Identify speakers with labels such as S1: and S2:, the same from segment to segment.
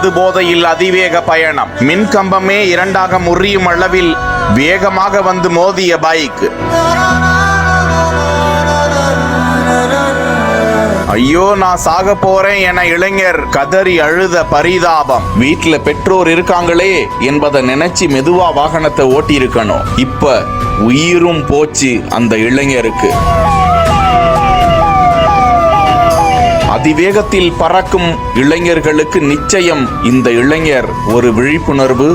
S1: மது போதையில் அதிவேக பயணம். மின்கம்பமே இரண்டாக முறியும் அளவில் வேகமாக வந்து மோதிய பைக். ஐயோ நான் சாக போறேன் என இளைஞர் கதறி அழுத பரிதாபம். வீட்டுல பெற்றோர் இருக்காங்களே என்பதை நினைச்சு மெதுவா வாகனத்தை ஓட்டி இருக்கணும் இப்ப உயிரும் போச்சு அந்த இளைஞருக்கு. அதிவேகத்தில் பறக்கும் இளைஞர்களுக்கு நிச்சயம் இந்த இளைஞர் ஒரு விழிப்புணர்வு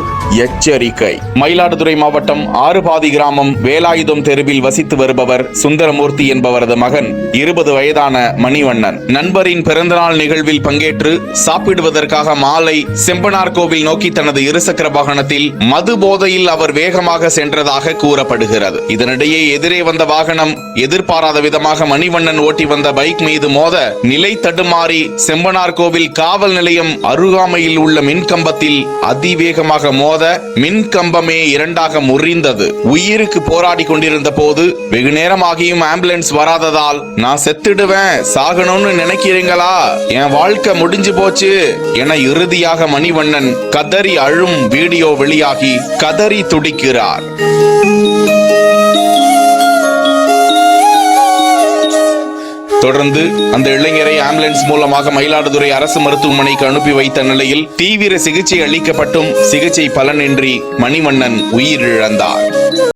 S1: எச்சரிக்கை. மயிலாடுதுறை மாவட்டம் ஆறுபாதி கிராமம் வேலாயுதம் தெருவில் வசித்து வருபவர் சுந்தரமூர்த்தி என்பவரது மகன் இருபது வயதான மணிவண்ணன். நண்பரின் பிறந்தநாள் நிகழ்வில் பங்கேற்று சாப்பிடுவதற்காக மாலை செம்பனார் கோவில் நோக்கி தனது இருசக்கர வாகனத்தில் மது போதையில் அவர் வேகமாக சென்றதாக கூறப்படுகிறது. இதனிடையே எதிரே வந்த வாகனம் எதிர்பாராத விதமாக மணிவண்ணன் ஓட்டி வந்த பைக் மீது மோத நிலை தடுமாறி செம்பனார் கோவில் காவல் நிலையம் அருகாமையில் உள்ள மின்கம்பத்தில் அதிவேகமாக மோத மின்கம்பமே இரண்டாக முறிந்தது. உயிருக்கு போராடி கொண்டிருந்த போது வெகு நேரமாகியும் ஆம்புலன்ஸ் வராததால் நான் செத்துடுவேன் சாகணும்னு நினைக்கிறீங்களா? என் வாழ்க்கை முடிஞ்சு போச்சு என இறுதியாக மணிவண்ணன் கதறி அழும் வீடியோ வெளியாகி கதறி துடிக்கிறார். தொடர்ந்து அந்த இளைஞரை ஆம்புலன்ஸ் மூலமாக மயிலாடுதுறை அரசு மருத்துவமனைக்கு அனுப்பி வைத்த நிலையில் தீவிர சிகிச்சை அளிக்கப்பட்டும் சிகிச்சை பலனின்றி மணிவண்ணன் உயிரிழந்தார்.